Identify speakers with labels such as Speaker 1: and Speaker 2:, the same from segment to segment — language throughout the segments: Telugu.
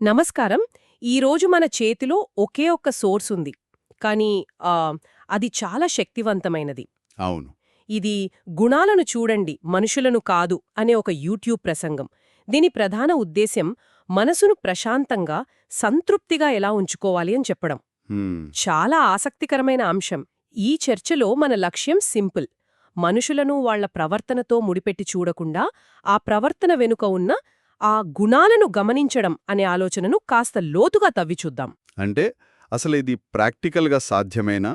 Speaker 1: నమస్కారం. ఈరోజు మన చేతిలో ఒకే ఒక్క సోర్స్ ఉంది. కానీ అది చాలా శక్తివంతమైనది.
Speaker 2: అవును.
Speaker 1: ఇది గుణాలను చూడండి మనుషులను కాదు అనే ఒక యూట్యూబ్ ప్రసంగం. దీని ప్రధాన ఉద్దేశ్యం మనసును ప్రశాంతంగా సంతృప్తిగా ఎలా ఉంచుకోవాలి అని చెప్పడం. చాలా ఆసక్తికరమైన అంశం. ఈ చర్చలో మన లక్ష్యం సింపుల్. మనుషులను వాళ్ళ ప్రవర్తనతో ముడిపెట్టి చూడకుండా ఆ ప్రవర్తన వెనుక ఉన్న ఆ గుణాలను గమనించడం అనే ఆలోచనను కాస్త లోతుగా తవ్విచూద్దాం
Speaker 2: అంటే అసలు ఇది ప్రాక్టికల్గా సాధ్యమేనా?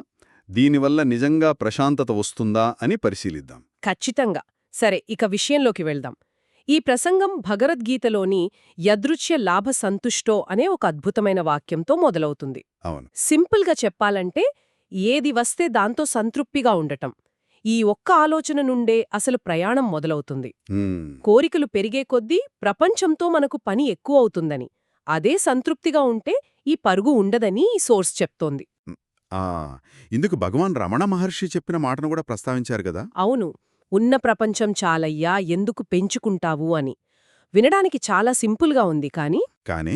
Speaker 2: దీనివల్ల నిజంగా ప్రశాంతత వస్తుందా అని పరిశీలిద్దాం.
Speaker 1: ఖచ్చితంగా. సరే ఇక విషయంలోకి వెళ్దాం. ఈ ప్రసంగం భగవద్గీతలోని యదృచ్య లాభ సంతుష్టో అనే ఒక అద్భుతమైన వాక్యంతో మొదలవుతుంది.
Speaker 2: అవును.
Speaker 1: సింపుల్గా చెప్పాలంటే ఏది వస్తే దాంతో సంతృప్తిగా ఉండటం. ఈ ఒక్క ఆలోచన నుండే అసలు ప్రయాణం మొదలవుతుంది. కోరికలు పెరిగే కొద్దీ ప్రపంచంతో మనకు పని ఎక్కువ అవుతుందని అదే సంతృప్తిగా ఉంటే ఈ పరుగు ఉండదని ఈ సోర్స్ చెప్తోంది.
Speaker 2: ఆ ఇందుకు భగవాన్ రమణ మహర్షి చెప్పిన మాటను కూడా ప్రస్తావించారు కదా?
Speaker 1: అవును. ఉన్న ప్రపంచం చాలయ్యా ఎందుకు పెంచుకుంటావు అని. వినడానికి చాలా సింపుల్గా ఉంది కాని
Speaker 2: కానీ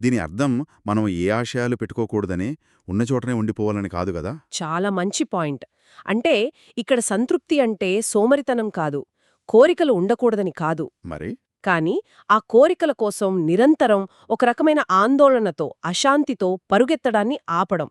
Speaker 2: దీని అర్థం మనం ఏ ఆశయాలు పెట్టుకోకూడదని ఉన్న చోటనే ఉండిపోవాలని కాదు కదా?
Speaker 1: చాలా మంచి పాయింట్. అంటే ఇక్కడ సంతృప్తి అంటే సోమరితనం కాదు కోరికలు ఉండకూడదని కాదు.
Speaker 2: మరి?
Speaker 1: కాని ఆ కోరికల కోసం నిరంతరం ఒక రకమైన ఆందోళనతో అశాంతితో పరుగెత్తడాన్ని ఆపడం.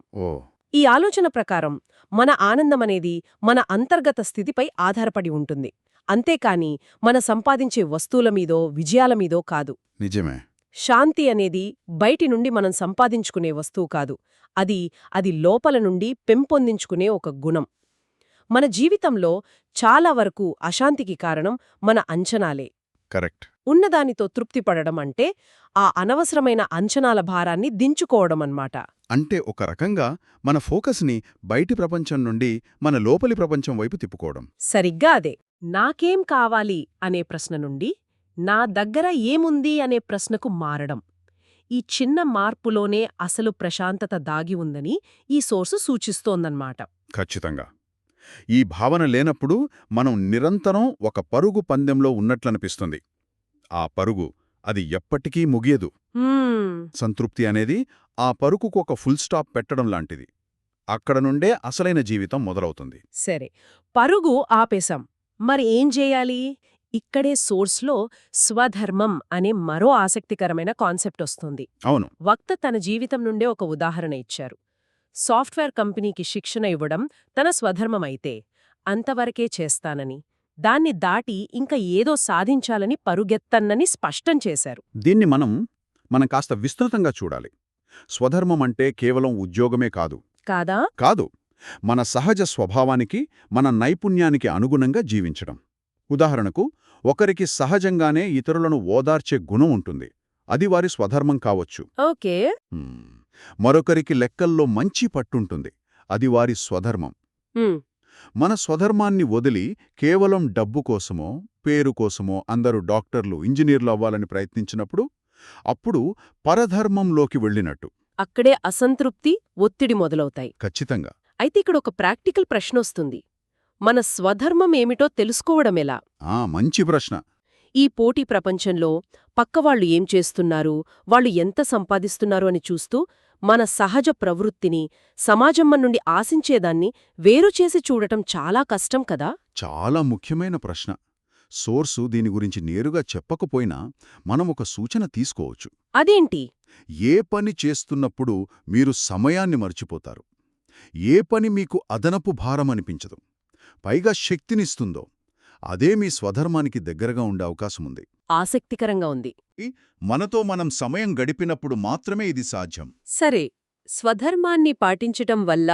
Speaker 1: ఈ ఆలోచన ప్రకారం మన ఆనందమనేది మన అంతర్గత స్థితిపై ఆధారపడి ఉంటుంది. అంతేకాని మన సంపాదించే వస్తువుల మీదో విజయాల మీదో కాదు.
Speaker 2: నిజమే.
Speaker 1: శాంతి అనేది బయటి నుండి మనం సంపాదించుకునే వస్తువు కాదు. అది అది లోపల నుండి పెంపొందించుకునే ఒక గుణం. మన జీవితంలో చాలా వరకు అశాంతికి కారణం మన అంచనాలే.
Speaker 2: కరెక్ట్.
Speaker 1: ఉన్నదానితో తృప్తిపడడం అంటే ఆ అనవసరమైన అంచనాల భారాన్ని దించుకోవడమన్నమాట
Speaker 2: అంటే ఒక రకంగా మన ఫోకస్ని బయటి ప్రపంచం నుండి మన లోపలి ప్రపంచం వైపు తిప్పుకోవడం.
Speaker 1: సరిగ్గా అదే. నాకేం కావాలి అనే ప్రశ్న నుండి నా దగ్గర ఏముంది అనే ప్రశ్నకు మారడం. ఈ చిన్న మార్పులోనే అసలు ప్రశాంతత దాగి ఉందని ఈ సోర్సు సూచిస్తోందన్నమాట.
Speaker 2: ఖచ్చితంగా. ఈ భావన లేనప్పుడు మనం నిరంతరం ఒక పరుగు పందెంలో ఉన్నట్లనిపిస్తుంది. ఆ పరుగు అది ఎప్పటికీ ముగియదు. సంతృప్తి అనేది ఆ పరుగుకు ఒక ఫుల్ స్టాప్ పెట్టడం లాంటిది. అక్కడ నుండే అసలైన జీవితం మొదలవుతుంది.
Speaker 1: సరే పరుగు ఆపేశాం. మరి ఏం చేయాలి? ఇక్కడే సోర్స్లో స్వధర్మం అనే మరో ఆసక్తికరమైన కాన్సెప్ట్ వస్తుంది.
Speaker 2: అవును.
Speaker 1: వక్త తన జీవితం నుండే ఒక ఉదాహరణ ఇచ్చారు. సాఫ్ట్వేర్ కంపెనీకి శిక్షణ ఇవ్వడం తన స్వధర్మమైతే అంతవరకే చేస్తానని దాన్ని దాటి ఇంకా ఏదో సాధించాలని పరుగెత్తన్నని స్పష్టం చేశారు.
Speaker 2: దీన్ని మనం మనం కాస్త విస్తృతంగా చూడాలి. స్వధర్మం అంటే కేవలం ఉద్యోగమే కాదు.
Speaker 1: కాదా?
Speaker 2: కాదు. మన సహజ స్వభావానికి మన నైపుణ్యానికి అనుగుణంగా జీవించడం. ఉదాహరణకు ఒకరికి సహజంగానే ఇతరులను ఓదార్చే గుణం ఉంటుంది. అది వారి స్వధర్మం కావచ్చు.
Speaker 1: ఓకే.
Speaker 2: మరొకరికి లెక్కల్లో మంచి పట్టుంటుంది. అది వారి స్వధర్మం. మన స్వధర్మాన్ని వదిలి కేవలం డబ్బు కోసమో పేరు కోసమో అందరూ డాక్టర్లు ఇంజనీర్లు అవ్వాలని ప్రయత్నించినప్పుడు అప్పుడు పరధర్మంలోకి వెళ్ళినట్టు.
Speaker 1: అక్కడే అసంతృప్తి ఒత్తిడి మొదలవుతాయి.
Speaker 2: ఖచ్చితంగా.
Speaker 1: అయితే ఇక్కడ ఒక ప్రాక్టికల్ ప్రశ్నొస్తుంది. మన స్వధర్మం ఏమిటో తెలుసుకోవడమెలా?
Speaker 2: ఆ మంచి ప్రశ్న.
Speaker 1: ఈ పోటీ ప్రపంచంలో పక్కవాళ్ళు ఏం చేస్తున్నారు? వాళ్ళు ఎంత సంపాదిస్తున్నారు అని చూస్తూ మన సహజ ప్రవృత్తిని సమాజం నుండి ఆశించేదాన్ని వేరుచేసి చూడటం చాలా కష్టం కదా?
Speaker 2: చాలా ముఖ్యమైన ప్రశ్న. సోర్సు దీని గురించి నేరుగా చెప్పకపోయినా మనం ఒక సూచన తీసుకోవచ్చు.
Speaker 1: అదేంటి?
Speaker 2: ఏ పని చేస్తున్నప్పుడు మీరు సమయాన్ని మర్చిపోతారు. ఏ పని మీకు అదనపు భారమనిపించదు పైగా శక్తినిస్తుందో. అదే మీ స్వధర్మానికి దగ్గరగా ఉండే అవకాశముంది.
Speaker 1: ఆసక్తికరంగా ఉంది.
Speaker 2: మనతో మనం సమయం గడిపినప్పుడు మాత్రమే ఇది సాధ్యం.
Speaker 1: సరే స్వధర్మాన్ని పాటించటం వల్ల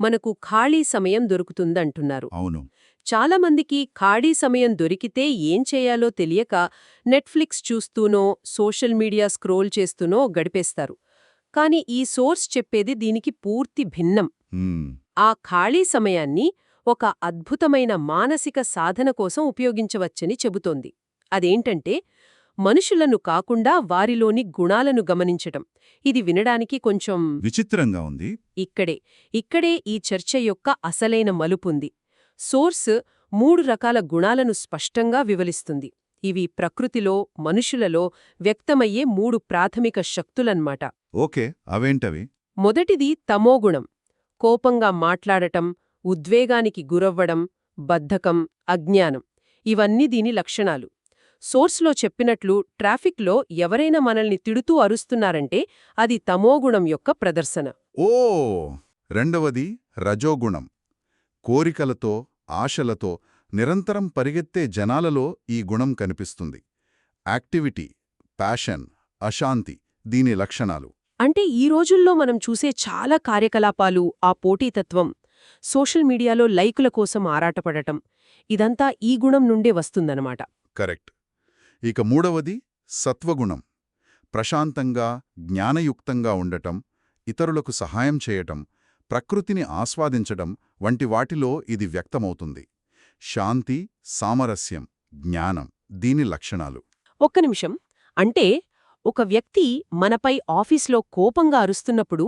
Speaker 1: మనకు ఖాళీ సమయం దొరుకుతుందంటున్నారు.
Speaker 2: అవును.
Speaker 1: చాలామందికి ఖాళీ సమయం దొరికితే ఏం చేయాలో తెలియక నెట్ఫ్లిక్స్ చూస్తూనో సోషల్ మీడియా స్క్రోల్ చేస్తూనో గడిపేస్తారు. కాని ఈ సోర్స్ చెప్పేది దీనికి పూర్తి భిన్నం. ఆ ఖాళీ సమయాన్ని ఒక అద్భుతమైన మానసిక సాధన కోసం ఉపయోగించవచ్చని చెబుతోంది. అదేంటంటే మనుషులను కాకుండా వారిలోని గుణాలను గమనించటం. ఇది వినడానికి కొంచెం
Speaker 2: విచిత్రంగా ఉంది.
Speaker 1: ఇక్కడే ఇక్కడే ఈ చర్చ యొక్క అసలైన మలుపుంది. సోర్స్ మూడు రకాల గుణాలను స్పష్టంగా వివరిస్తుంది. ఇవి ప్రకృతిలో మనుషులలో వ్యక్తమయ్యే మూడు ప్రాథమిక శక్తులన్మాట.
Speaker 2: ఓకే అవేంటవి?
Speaker 1: మొదటిది తమోగుణం. కోపంగా మాట్లాడటం ఉద్వేగానికి గురవ్వడం బద్ధకం అజ్ఞానం ఇవన్నీ దీని లక్షణాలు. సోర్స్లో చెప్పినట్లు ట్రాఫిక్లో ఎవరైనా మనల్ని తిడుతూ అరుస్తున్నారంటే అది తమోగుణం యొక్క ప్రదర్శన.
Speaker 2: ఓ! రెండవది రజోగుణం. కోరికలతో ఆశలతో నిరంతరం పరిగెత్తే జనాలలో ఈ గుణం కనిపిస్తుంది. యాక్టివిటీ ప్యాషన్ అశాంతి దీని లక్షణాలు.
Speaker 1: అంటే ఈ రోజుల్లో మనం చూసే చాలా కార్యకలాపాలు ఆ పోటీతత్వం సోషల్ మీడియాలో లైకుల కోసం ఆరాటపడటం ఇదంతా ఈ గుణం నుండే వస్తుందన్నమాట.
Speaker 2: కరెక్ట్. ఇక మూడవది సత్వగుణం. ప్రశాంతంగా జ్ఞానయుక్తంగా ఉండటం ఇతరులకు సహాయం చేయటం ప్రకృతిని ఆస్వాదించడం వంటి వాటిలో ఇది వ్యక్తమవుతుంది. శాంతి సామరస్యం జ్ఞానం దీని లక్షణాలు.
Speaker 1: ఒక్క నిమిషం. అంటే ఒక వ్యక్తి మనపై ఆఫీస్లో కోపంగా అరుస్తున్నప్పుడు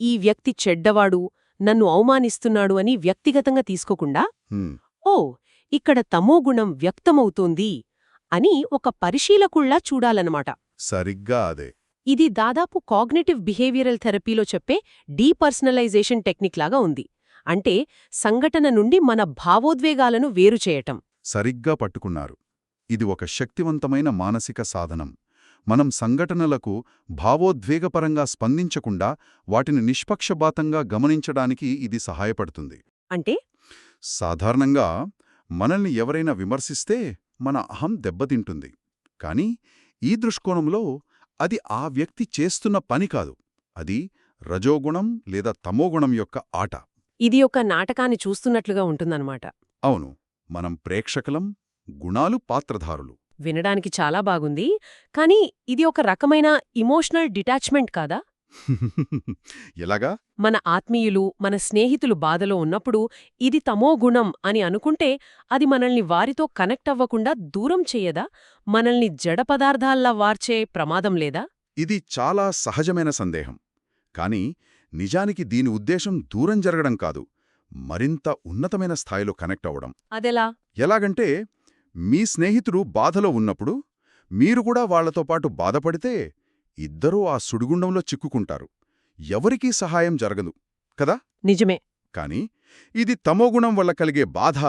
Speaker 1: ఈ వ్యక్తి చెడ్డవాడు నన్ను అవమానిస్తున్నాడు అని వ్యక్తిగతంగా తీసుకోకుండా ఓ ఇక్కడ తమోగుణం వ్యక్తమవుతోంది అని ఒక పరిశీలకుళ్ళా చూడాలన్నమాట.
Speaker 2: సరిగ్గా అదే.
Speaker 1: ఇది దాదాపు కాగ్నిటివ్ బిహేవియరల్ థెరపీలో చెప్పే డీపర్సనలైజేషన్ టెక్నిక్ లాగా ఉంది. అంటే సంఘటన నుండి మన భావోద్వేగాలను వేరు చేయటం.
Speaker 2: సరిగ్గా పట్టుకున్నారు. ఇది ఒక శక్తివంతమైన మానసిక సాధనం. మనం సంఘటనలకు భావోద్వేగపరంగా స్పందించకుండా వాటిని నిష్పక్షపాతంగా గమనించడానికి ఇది సహాయపడుతుంది.
Speaker 1: అంటే?
Speaker 2: సాధారణంగా మనల్ని ఎవరైనా విమర్శిస్తే మన అహం దెబ్బతింటుంది. కానీ ఈ దృష్కోణంలో అది ఆ వ్యక్తి చేస్తున్న పని కాదు. అది రజోగుణం లేదా తమోగుణం యొక్క ఆట.
Speaker 1: ఇది ఒక నాటకాన్ని చూస్తున్నట్లుగా ఉంటుందన్నమాట.
Speaker 2: అవును. మనం ప్రేక్షకులం గుణాలు పాత్రధారులు.
Speaker 1: వినడానికి చాలా బాగుంది. కానీ ఇది ఒక రకమైన ఇమోషనల్ డిటాచ్మెంట్ కాదా?
Speaker 2: ఎలాగా?
Speaker 1: మన ఆత్మీయులు మన స్నేహితులు బాధలో ఉన్నప్పుడు ఇది తమో గుణం అని అనుకుంటే అది మనల్ని వారితో కనెక్ట్ అవ్వకుండా దూరం చెయ్యదా మనల్ని జడ పదార్థాల్లా వార్చే ప్రమాదం లేదా?
Speaker 2: ఇది చాలా సహజమైన సందేహం. కానీ నిజానికి దీని ఉద్దేశం దూరం జరగడం కాదు. మరింత ఉన్నతమైన స్థాయిలో కనెక్ట్ అవ్వడం.
Speaker 1: అదెలా?
Speaker 2: ఎలాగంటే మీ స్నేహితుడు బాధలో ఉన్నప్పుడు మీరు కూడా వాళ్ళతో పాటు బాధపడితే ఇద్దరూ ఆ సుడిగుండంలో చిక్కుకుంటారు. ఎవరికీ సహాయం జరగదు కదా?
Speaker 1: నిజమే.
Speaker 2: కాని ఇది తమోగుణం వల్ల కలిగే బాధ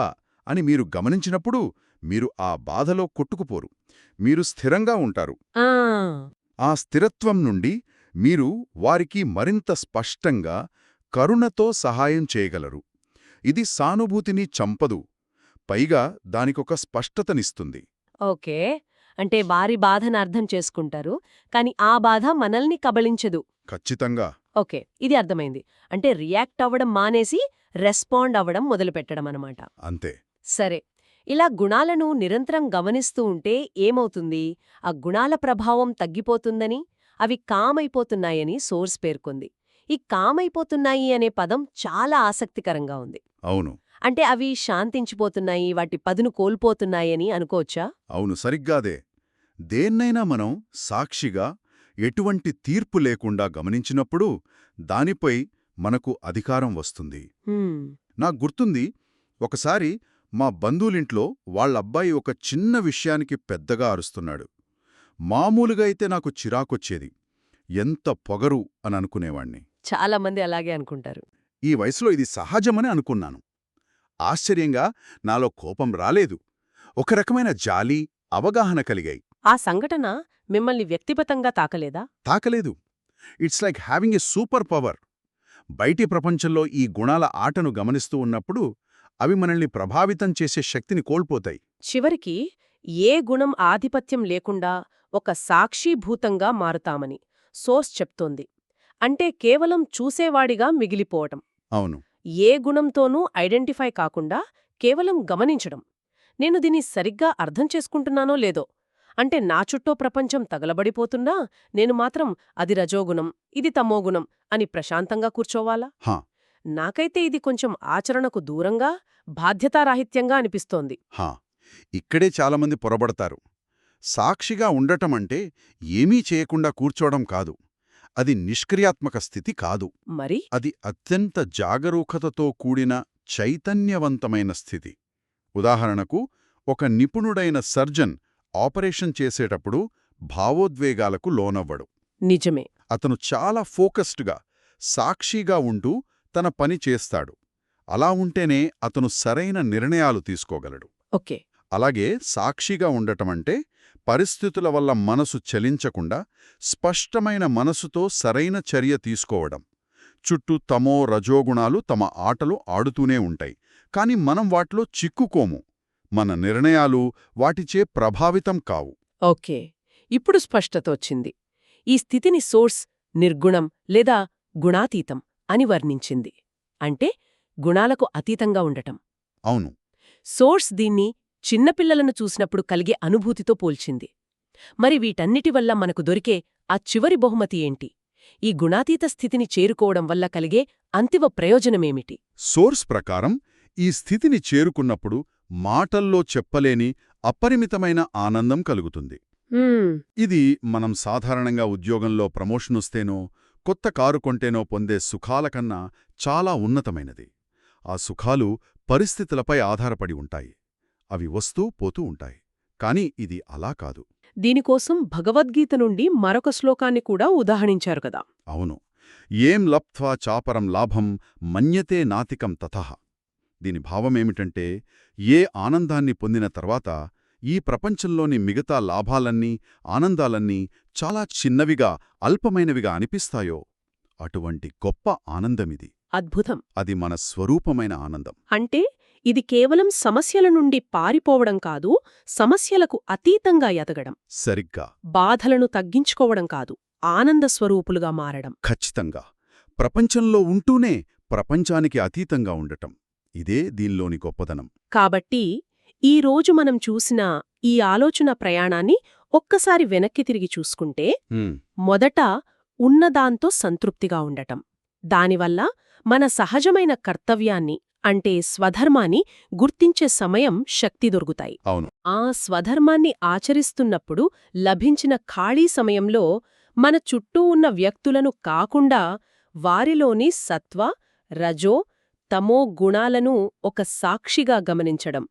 Speaker 2: అని మీరు గమనించినప్పుడు మీరు ఆ బాధలో కొట్టుకుపోరు. మీరు స్థిరంగా ఉంటారు.
Speaker 1: ఆ!
Speaker 2: ఆ స్థిరత్వం నుండి మీరు వారికి మరింత స్పష్టంగా కరుణతో సహాయం చేయగలరు. ఇది సానుభూతిని చంపదు. పైగా దానికొక స్పష్టతనిస్తుంది.
Speaker 1: ఓకే. అంటే వారి బాధను అర్థం చేసుకుంటారు. కాని ఆ బాధ మనల్ని కబళించదు.
Speaker 2: ఖచ్చితంగా.
Speaker 1: ఓకే. ఇది అర్థమైంది. అంటే రియాక్ట్ అవ్వడం మానేసి రెస్పాండ్ అవ్వడం మొదలుపెట్టడం అనమాట
Speaker 2: అంతే.
Speaker 1: సరే. ఇలా గుణాలను నిరంతరం గమనిస్తూ ఉంటే ఏమవుతుంది? ఆ గుణాల ప్రభావం తగ్గిపోతుందని అవి కామైపోతున్నాయని సోర్స్ పేర్కొంది. ఈ కామైపోతున్నాయి అనే పదం చాలా ఆసక్తికరంగా ఉంది.
Speaker 2: అవును.
Speaker 1: అంటే అవి శాంతించిపోతున్నాయి వాటి పదును కోల్పోతున్నాయని అనుకోవచ్చా?
Speaker 2: అవును సరిగ్గాదే దేన్నైనా మనం సాక్షిగా ఎటువంటి తీర్పు లేకుండా గమనించినప్పుడు దానిపై మనకు అధికారం వస్తుంది. నాకు గుర్తుంది ఒకసారి మా బంధువులింట్లో వాళ్ళబ్బాయి ఒక చిన్న విషయానికి పెద్దగా అరుస్తున్నాడు. మామూలుగా అయితే నాకు చిరాకొచ్చేది ఎంత పొగరు అని అనుకునేవాణ్ణి.
Speaker 1: చాలా మంది అలాగే అనుకుంటారు.
Speaker 2: ఈ వయసులో ఇది సహజమని అనుకున్నాను. ఆశ్చర్యంగా నాలో కోపం రాలేదు. ఒక రకమైన జాలి అవగాహన కలిగాయి.
Speaker 1: ఆ సంఘటన మిమ్మల్ని వ్యక్తిగతంగా తాకలేదా?
Speaker 2: తాకలేదు. It's like having a super power. బయటి ప్రపంచంలో ఈ గుణాల ఆటను గమనిస్తూ ఉన్నప్పుడు అవి మనల్ని ప్రభావితం చేసే శక్తిని కోల్పోతాయి.
Speaker 1: చివరికి ఏ గుణం ఆధిపత్యం లేకుండా ఒక సాక్షీభూతంగా మారుతామని సోర్స్ చెప్తోంది. అంటే కేవలం చూసేవాడిగా మిగిలిపోవటం.
Speaker 2: అవును.
Speaker 1: ఏ గుణంతోనూ ఐడెంటిఫై కాకుండా కేవలం గమనించడం. నేను దీన్ని సరిగ్గా అర్థం చేసుకుంటున్నానో లేదో. అంటే నా చుట్టూ ప్రపంచం తగలబడిపోతున్నా నేను మాత్రం అది రజోగుణం ఇది తమోగుణం అని ప్రశాంతంగా కూర్చోవాలా?
Speaker 2: హా.
Speaker 1: నాకైతే ఇది కొంచెం ఆచరణకు దూరంగా బాధ్యతారాహిత్యంగా అనిపిస్తోంది.
Speaker 2: హా. ఇక్కడే చాలామంది పొరబడతారు. సాక్షిగా ఉండటమంటే ఏమీ చేయకుండా కూర్చోవడం కాదు. అది నిష్క్రియాత్మక స్థితి కాదు.
Speaker 1: మరి?
Speaker 2: అది అత్యంత జాగరూకతతో కూడిన చైతన్యవంతమైన స్థితి. ఉదాహరణకు ఒక నిపుణుడైన సర్జన్ ఆపరేషన్ చేసేటప్పుడు భావోద్వేగాలకు లోనవ్వడు.
Speaker 1: నిజమే.
Speaker 2: అతను చాలా ఫోకస్డ్గా సాక్షిగా ఉంటూ తన పని చేస్తాడు. అలా ఉంటేనే అతను సరైన నిర్ణయాలు తీసుకోగలడు.
Speaker 1: ఓకే.
Speaker 2: అలాగే సాక్షిగా ఉండటమంటే పరిస్థితుల వల్ల మనసు చలించకుండా స్పష్టమైన మనసుతో సరైన చర్య తీసుకోవడం. చుట్టూ తమో రజోగుణాలు తమ ఆటలు ఆడుతూనే ఉంటాయి. కాని మనం వాటిలో చిక్కుకోము. మన నిర్ణయాలు వాటిచే ప్రభావితం కావు.
Speaker 1: ఓకే. ఇప్పుడు స్పష్టత వచ్చింది. ఈ స్థితిని సోర్స్ నిర్గుణం లేదా గుణాతీతం అని వర్ణించింది. అంటే గుణాలకు అతీతంగా ఉండటం.
Speaker 2: అవును.
Speaker 1: సోర్స్ దీన్ని చిన్నపిల్లలను చూసినప్పుడు కలిగే అనుభూతితో పోల్చింది. మరి వీటన్నిటి వల్ల మనకు దొరికే ఆ చివరి బహుమతి ఏంటి? ఈ గుణాతీత స్థితిని చేరుకోవడం వల్ల కలిగే అంతిమ ప్రయోజనమేమిటి?
Speaker 2: సోర్స్ ప్రకారం ఈ స్థితిని చేరుకున్నప్పుడు మాటల్లో చెప్పలేని అపరిమితమైన ఆనందం కలుగుతుంది. ఇది మనం సాధారణంగా ఉద్యోగంలో ప్రమోషనొస్తేనో కొత్త కారు కొంటేనో పొందే సుఖాల కన్నా చాలా ఉన్నతమైనది. ఆ సుఖాలు పరిస్థితులపై ఆధారపడి ఉంటాయి. అవి వస్తూ పోతూ ఉంటాయి. కాని ఇది అలా కాదు.
Speaker 1: దీనికోసం భగవద్గీత నుండి మరొక శ్లోకాన్ని కూడా ఉదాహరించారు కదా.
Speaker 2: అవును. ఏం లప్త్వా చాపరం లాభం మన్యతే నాతికం తతః. దీని భావమేమిటంటే ఏ ఆనందాన్ని పొందిన తర్వాత ఈ ప్రపంచంలోని మిగతా లాభాలన్నీ ఆనందాలన్నీ చాలా చిన్నవిగా అల్పమైనవిగా అనిపిస్తాయో? అటువంటి గొప్ప ఆనందమిది.
Speaker 1: అద్భుతం.
Speaker 2: అది మన స్వరూపమైన ఆనందం.
Speaker 1: అంటే ఇది కేవలం సమస్యల నుండి పారిపోవడం కాదు సమస్యలకు అతీతంగా ఎదగడం.
Speaker 2: సరిగ్గా.
Speaker 1: బాధలను తగ్గించుకోవడం కాదు ఆనంద స్వరూపులుగా మారడం.
Speaker 2: ఖచ్చితంగా. ప్రపంచంలో ఉంటూనే ప్రపంచానికి అతీతంగా ఉండటం. ఇదే దీనిలోని గొప్పదనం
Speaker 1: కాబట్టి ఈ రోజు మనం చూసిన ఈ ఆలోచన ప్రయాణాన్ని ఒక్కసారి వెనక్కి తిరిగి చూసుకుంటే మొదట ఉన్నదాంతో సంతృప్తిగా ఉండటం. దానివల్ల మన సహజమైన కర్తవ్యాన్ని అంటే స్వధర్మాన్ని గుర్తించే సమయం శక్తి దొరుకుతాయి.
Speaker 2: అవును.
Speaker 1: ఆ స్వధర్మాన్ని ఆచరిస్తున్నప్పుడు లభించిన ఖాళీ సమయంలో మన చుట్టూ ఉన్న వ్యక్తులను కాకుండా వారిలోని సత్వ రజో తమో గుణాలను ఒక సాక్షిగా గమనించడం.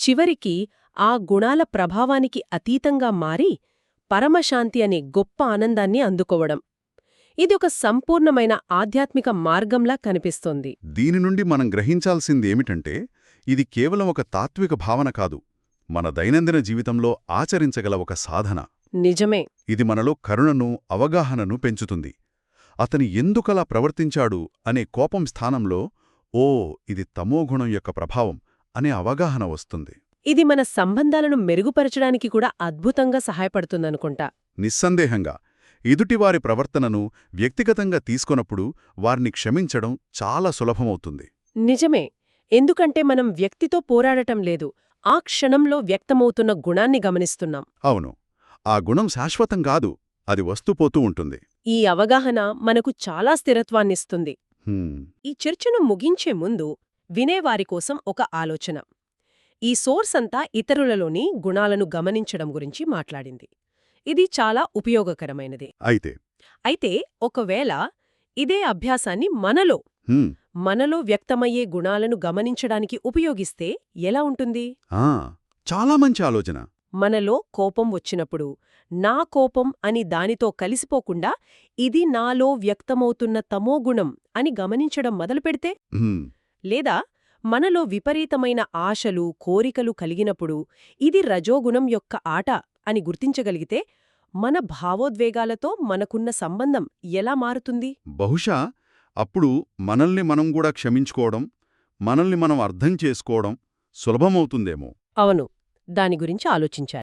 Speaker 1: చివరికి ఆ గుణాల ప్రభావానికి అతీతంగా మారి పరమశాంతి అనే గొప్ప ఆనందాన్ని అందుకోవడం. ఇది ఒక సంపూర్ణమైన ఆధ్యాత్మిక మార్గంలా కనిపిస్తోంది.
Speaker 2: దీని నుండి మనం గ్రహించాల్సింది ఏమిటంటే ఇది కేవలం ఒక తాత్విక భావన కాదు. మన దైనందిన జీవితంలో ఆచరించగల ఒక సాధన.
Speaker 1: నిజమే.
Speaker 2: ఇది మనలో కరుణను అవగాహనను పెంచుతుంది. అతని ఎందుకలా ప్రవర్తించాడు అనే కోపం స్థానంలో ఓ ఇది తమోగుణం యొక్క ప్రభావం అనే అవగాహన వస్తుంది.
Speaker 1: ఇది మన సంబంధాలను మెరుగుపరచడానికి కూడా అద్భుతంగా సహాయపడుతుందనుకుంటా.
Speaker 2: నిస్సందేహంగా ఎదుటివారి ప్రవర్తనను వ్యక్తిగతంగా తీసుకొనప్పుడు వారిని క్షమించడం చాలా సులభమవుతుంది.
Speaker 1: నిజమే. ఎందుకంటే మనం వ్యక్తితో పోరాడటం లేదు. ఆ క్షణంలో వ్యక్తమవుతున్న గుణాన్ని గమనిస్తున్నాం.
Speaker 2: అవును. ఆ గుణం శాశ్వతం కాదు. అది వస్తుపోతూ ఉంటుంది.
Speaker 1: ఈ అవగాహన మనకు చాలా స్థిరత్వాన్నిస్తుంది ఈ చర్చను ముగించే ముందు వినేవారి కోసం ఒక ఆలోచన. ఈ సోర్స్ అంతా ఇతరులలోని గుణాలను గమనించడం గురించి మాట్లాడింది. ఇది చాలా ఉపయోగకరమైనది.
Speaker 2: అయితే?
Speaker 1: అయితే ఒకవేళ ఇదే అభ్యాసాన్ని మనలో మనలో వ్యక్తమయ్యే గుణాలను గమనించడానికి ఉపయోగిస్తే ఎలా ఉంటుంది?
Speaker 2: చాలా మంచి ఆలోచన.
Speaker 1: మనలో కోపం వచ్చినప్పుడు నా కోపం అని దానితో కలిసిపోకుండా ఇది నాలో వ్యక్తమవుతున్న తమోగుణం అని గమనించడం మొదలుపెడితే? లేదా మనలో విపరీతమైన ఆశలు కోరికలు కలిగినప్పుడు ఇది రజోగుణం యొక్క ఆట అని గుర్తించగలిగితే మన భావోద్వేగాలతో మనకున్న సంబంధం ఎలా మారుతుంది?
Speaker 2: బహుశా అప్పుడు మనల్ని మనం కూడా క్షమించుకోవడం మనల్ని మనం అర్థం చేసుకోవడం సులభమవుతుందేమో.
Speaker 1: అవును దాని గురించి ఆలోచించాలి.